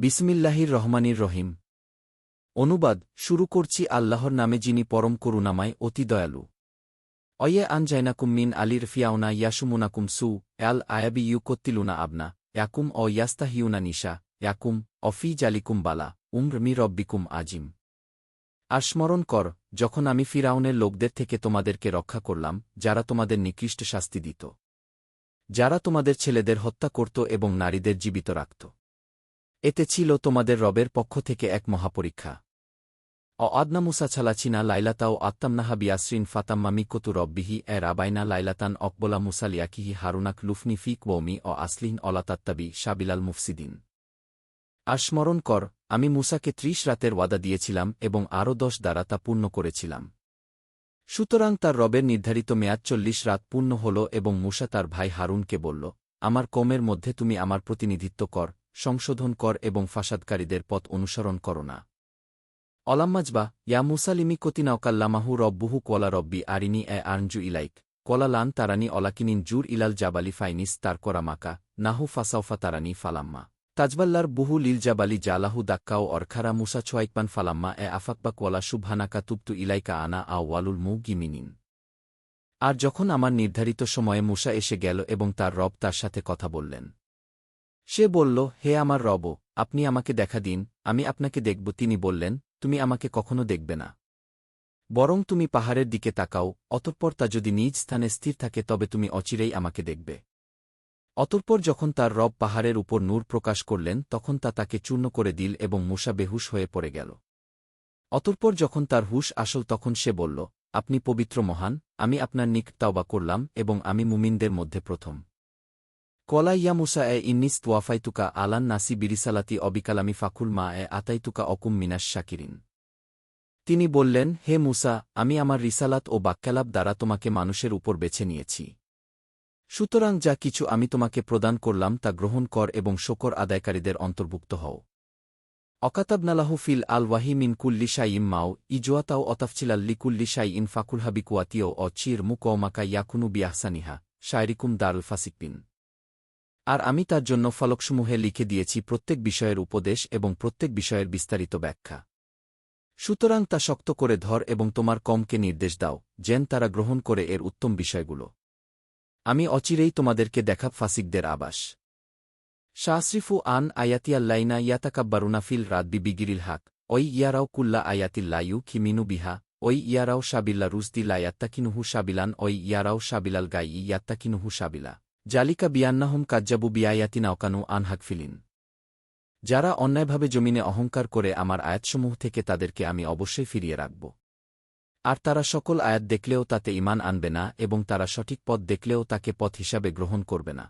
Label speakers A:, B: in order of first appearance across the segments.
A: বিসমিল্লাহির রহমানির রহিম। অনুবাদ, শুরু করছি আল্লাহর নামে যিনি পরম করুণাময়, অতি দয়ালু। অয়ে আন জাইনাকুম মিন আলির ফিয়াউনা ইয়াসুমুনাকুম সু অ্যাল আয়াবি you কত্তিলুনা আবনা, ইয়াকুম O ইয়াস্তাহিউনা Nisha, ইয়াকুম অফি জালিকুম Bala, Umar me রব্বিকুম আজিম। আর স্মরণ কর, যখন আমি ফিরাউনের লোকদের থেকে তোমাদেরকে রক্ষা করলাম, যারা তোমাদের নিকৃষ্ট শাস্তি দিত। যারা তোমাদের ছেলেদের হত্যা করত এবং নারীদের জীবিত রাখত। এতে ছিল তোমাদের রবের পক্ষ থেকে এক মহাপরীক্ষা। অ আদনা মুসা ছালাচিনা লাইলাতাও আত্তামনাহা বিয়াসরিন ফাতাম্মা মিকতু রব্বিহি এ রাবাইনা লাইলাতান অকবলা মুসালিয়াকিহি হারুনাক লুফনি ফিক কৌমি অ আসলিন অলাতাত্তাবি শাবিলাল মুফসিদিন। আর স্মরণ কর, আমি মুসাকে ত্রিশ রাতের ওয়াদা দিয়েছিলাম এবং আরও দশ দ্বারা তা পূর্ণ করেছিলাম। সুতরাং তার রবের নির্ধারিত মেয়াদ চল্লিশ রাত পূর্ণ হল এবং মুসা তার ভাই হারুনকে বলল, আমার কমের মধ্যে তুমি আমার প্রতিনিধিত্ব কর সংশোধন কর এবং ফাসাদকারীদের পথ অনুসরণ করো না। অলাম্মাজবা, ইয়া মুসালিমি কতিনাওকাল্লামাহু রব্বুহু কলা রব্বি আরিনি এ আরঞ্জু ইলাইক। কলা লান তারানি অলাকিনিন জুর ইলাল জাবালি ফাইনিস তার করামাকা নাহু ফাসাউফা তারানি ফালাম্মা। তাজবাল্লার বুহু লিল জাবালি জালাহু দাক্কাও অরখারা মুসা ছোয়াইকপান ফালাম্মা এ আফাকবা কলা শুভানাকা তুপ্তু ইলাইকা আনা আ ওয়ালুল মু গিমিনিন আর যখন আমার নির্ধারিত সময়ে মুসা এসে গেল এবং তার রব তার সাথে কথা বললেন। সে বলল, হে আমার রব, আপনি আমাকে দেখা দিন, আমি আপনাকে দেখব। তিনি বললেন, তুমি আমাকে কখনো দেখবে না। বরং তুমি পাহাড়ের দিকে তাকাও, অতঃপর তা যদি নিজ স্থানে স্থির থাকে, তবে তুমি অচিরেই আমাকে দেখবে। অতঃপর যখন তার রব পাহাড়ের উপর নূর প্রকাশ করলেন, তখন তা তাকে চূর্ণ করে দিল এবং মূষা বেহুশ হয়ে পড়ে গেল। অতঃপর যখন তার হুশ আসল, তখন সে বলল, আপনি পবিত্র মহান, আমি আপনার নিকট তাওবা করলাম এবং আমি মুমিনদের মধ্যে প্রথম। কলা ইয়া মুসা এ ইন্নিস তোয়াফাইতুকা আলান নাসি বিরিসালাতি অবিকালামি ফাকুল মা এ আতাইতুকা অকুম মিনাস শাকিরিন। তিনি বললেন, হে মুসা, আমি আমার রিসালাত ও বাক্যালাপ দ্বারা তোমাকে মানুষের উপর বেছে নিয়েছি। সুতরাং যা কিছু আমি তোমাকে প্রদান করলাম তা গ্রহণ কর এবং শকর আদায়কারীদের অন্তর্ভুক্ত হও। অকাতাবনালাহু ফিল আল ওয়াহি মিন কুল্লি শাইম মাও ইজোয়াতাও অতাফচিলাল্লি কুল্লি শাই ইন ফাকুলহাবিকুয়াতিও অ চির মুকৌমাকা ইয়াকুনু বিয়াহসানিহা শায়রিকুম দারুল ফাসিকবিন আর আমি তার জন্য ফলকসমূহে লিখে দিয়েছি প্রত্যেক বিষয়ের উপদেশ এবং প্রত্যেক বিষয়ের বিস্তারিত ব্যাখ্যা। সুতরাং তা শক্ত করে ধর এবং তোমার কমকে নির্দেশ দাও, যেন তারা গ্রহণ করে এর উত্তম বিষয়গুলো। আমি অচিরেই তোমাদেরকে দেখা ফাসিকদের আবাস। শাহশ্রিফু আন আয়াতিয়াল্লাইনা ইয়াতাকাব্বারুনা ফিল রাদবি বিগিরিল হাক, ওই ইয়ারাও কুল্লা আয়াতিল্লায়ু খিমিনু বিহা, ওই ইয়ারাও সাবিল্লা রুজদি লায়াত্তাকিনুহু সাবিলান, ওই ইয়ারাও সাবিলাল গাই ইয়াত্তাকিনুহু সাবিলা। জালিকা বিয়ান্নাহুম কাজ্জাবু বিয়ায়াতিনা অকানু আনহাকফিলিন যারা অন্যায়ভাবে জমিনে অহংকার করে আমার আয়াতসমূহ থেকে তাদেরকে আমি অবশ্যই ফিরিয়ে রাখব। আর তারা সকল আয়াত দেখলেও তাতে ইমান আনবে না এবং তারা সঠিক পথ দেখলেও তাকে পথ হিসাবে গ্রহণ করবে না।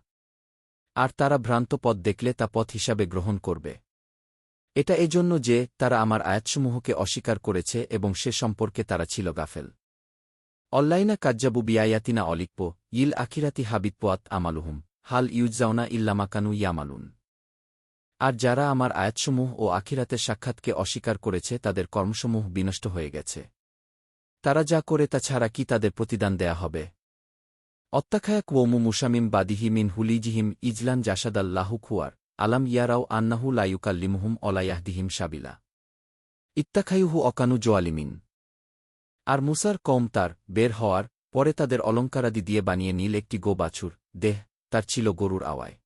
A: আর তারা ভ্রান্ত পথ দেখলে তা পথ হিসাবে গ্রহণ করবে। এটা এজন্য যে তারা আমার আয়াতসমূহকে অস্বীকার করেছে এবং সে সম্পর্কে তারা ছিল গাফেল। অল্লাইনা কাজ্জাবু বিয়ায়াতিনা অলিকপো ইল আখিরাতি হাবিতপোয়াত আমালুহুম, হাল ইউজাউনা ইল্লামাকানু ইয়ামালুন। আর যারা আমার আয়াতসমূহ ও আখিরাতের সাক্ষাৎকে অস্বীকার করেছে, তাদের কর্মসমূহ বিনষ্ট হয়ে গেছে। তারা যা করে তা ছাড়া কি তাদের প্রতিদান দেয়া হবে? অত্যাখায়া কুয়মু মুসামিম বাদিহি মিন হুলিজিহিম ইজলান জাসাদাল্লাহু খুয়ার, আলাম ইয়ারাও আন্নাহু লাইউকাল্লিমুহুম অলায়াহদিহিম সাবিলা। ইত্তাখায়ুহু অকানু জোয়ালিমিন। আর মুসার কম তার, বের হওয়ার, পরে তাদের অলঙ্কারাদি দিয়ে বানিয়ে নীল একটি গো বাছুর দেহ, তার ছিল গরুর আওয়ায়।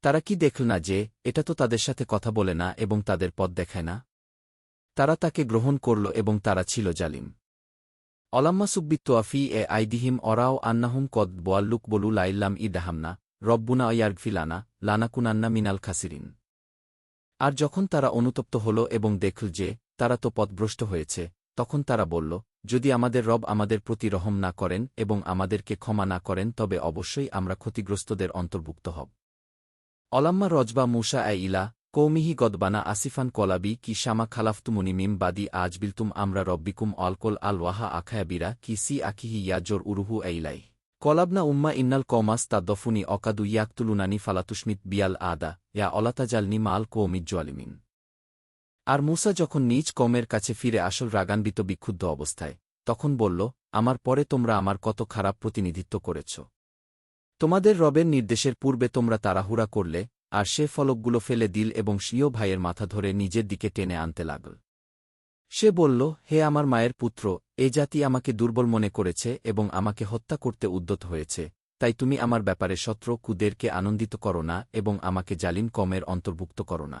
A: তারা কি দেখল না যে, এটা তো তাদের সাথে কথা বলে না এবং তাদের পথ দেখায় না? তারা তাকে গ্রহণ করল এবং তারা ছিল জালিম। অলাম্মা সুব্বিত্তোয়াফি এ আইদিহিম অরাও আন্নাহুম কদ বোয়াল্লুক বলু লাইল্লাম ই দাহামনা, রব্বুনা ইয়ার্গফিলানা লানাকুনান্না মিনাল খাসিরিন। আর যখন তারা অনুতপ্ত হল এবং দেখল যে, তারা তো পথভ্রষ্ট হয়েছে তখন তারা বলল, যদি আমাদের রব আমাদের প্রতি রহম না করেন এবং আমাদেরকে ক্ষমা না করেন, তবে অবশ্যই আমরা ক্ষতিগ্রস্তদের অন্তর্ভুক্ত হব। অলাম্মা রজবা মুসা এ ইলা, কৌমিহি গদবানা আসিফান কলাবি কি শামা খালাফতুমুনি মিম বাদি আজবিলতুম আমরা রব্বিকুম অলকল আল ওয়াহা আখায়াবিরা কি সি আকিহি ইয়াজোর উরুহু এইলাই কলাবনা উম্মা ইন্নাল কমাস তা দফুনি অকাদু ইয়াকতুলুনানি ফালাতুস্মিত বিয়াল আদা, ইয়া অলাতাজালনি মাল কৌমিজ্জলিমিন আর মুসা যখন নিজ কমের কাছে ফিরে আসল রাগান্বিত বিক্ষুব্ধ অবস্থায়, তখন বলল, আমার পরে তোমরা আমার কত খারাপ প্রতিনিধিত্ব করেছ। তোমাদের রবের নির্দেশের পূর্বে তোমরা তাড়াহুড়া করলে, আর সে ফলকগুলো ফেলে দিল এবং স্বীয় ভাইয়ের মাথা ধরে নিজের দিকে টেনে আনতে লাগল। সে বলল, হে আমার মায়ের পুত্র, এ জাতি আমাকে দুর্বল মনে করেছে এবং আমাকে হত্যা করতে উদ্যত হয়েছে, তাই তুমি আমার ব্যাপারে সত্র কুদেরকে আনন্দিত করো না এবং আমাকে জালিম কমের অন্তর্ভুক্ত করো না।